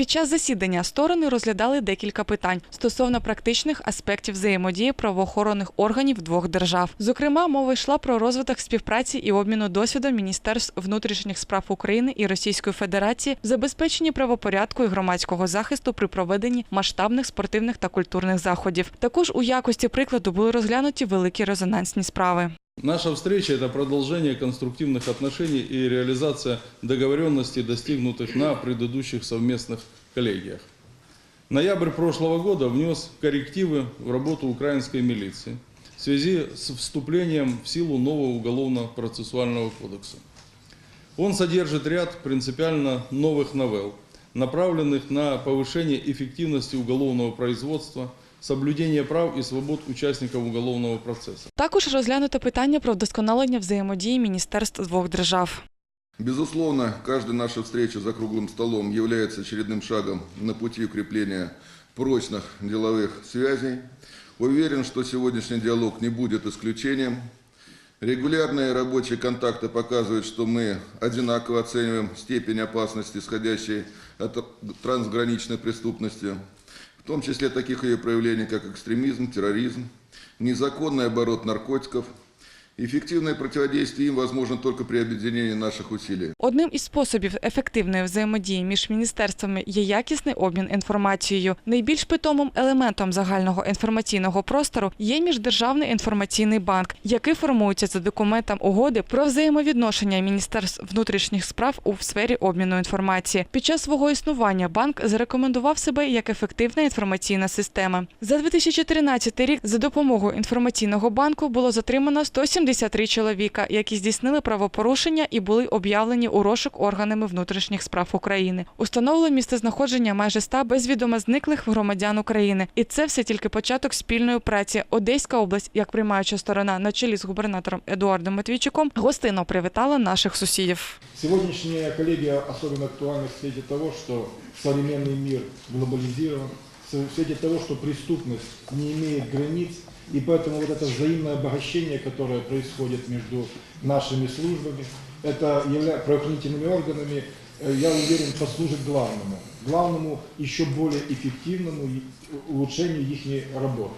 Під час засідання сторони розглядали декілька питань стосовно практичних аспектів взаємодії правоохоронних органів двох держав. Зокрема, мова йшла про розвиток співпраці і обміну досвідом Міністерств внутрішніх справ України і Російської Федерації в забезпеченні правопорядку і громадського захисту при проведенні масштабних спортивних та культурних заходів. Також у якості прикладу були розглянуті великі резонансні справи. Наша встреча – это продолжение конструктивных отношений и реализация договоренностей, достигнутых на предыдущих совместных коллегиях. Ноябрь прошлого года внес коррективы в работу украинской милиции в связи с вступлением в силу нового уголовно-процессуального кодекса. Он содержит ряд принципиально новых новелл, направленных на повышение эффективности уголовного производства, соблюдение прав и свобод участников уголовного процесса. Також розглянуто питання про вдосконалення взаємодії міністерств двох держав. Безусловно, каждая наша встреча за круглым столом является очередным шагом на пути укрепления прочных деловых связей. Уверен, что сегодняшний диалог не будет исключением. Регулярные рабочие контакты показывают, что мы одинаково оцениваем степень опасности, исходящей от трансграничной преступности, В том числе таких ее проявлений, как экстремизм, терроризм, незаконный оборот наркотиков. Эффективное противодействие им возможно только при объединении наших усилий. Одним із способів ефективної взаємодії між міністерствами є якісний обмін інформацією. Найбільш питомим елементом загального інформаційного простору є міждержавний інформаційний банк, який формується за документом угоди про взаємовідношення міністерств внутрішніх справ у сфері обміну інформації. Під час свого існування банк зарекомендував себе як ефективна інформаційна система. За 2013 рік за допомогою інформаційного банку було затримано 173 чоловіка, які здійснили правопорушення і були об'явлені у розшук органами внутрішніх справ України. Установлено місцезнаходження майже 100 безвідомо зниклих громадян України. І це все тільки початок спільної праці. Одеська область, як приймаюча сторона, на чолі з губернатором Едуардом Матвійчуком, гостинно привітала наших сусідів. Сегодняшняя коллегия особенно актуальна в свете того, что современный мир глобализирован, в свете того, что преступность не имеет границ, и поэтому вот это взаимное обогащение, которое происходит между нашими службами, это явля... правоохранительными органами, э, я уверен, послужит главному, главному еще более эффективному и улучшению их работы.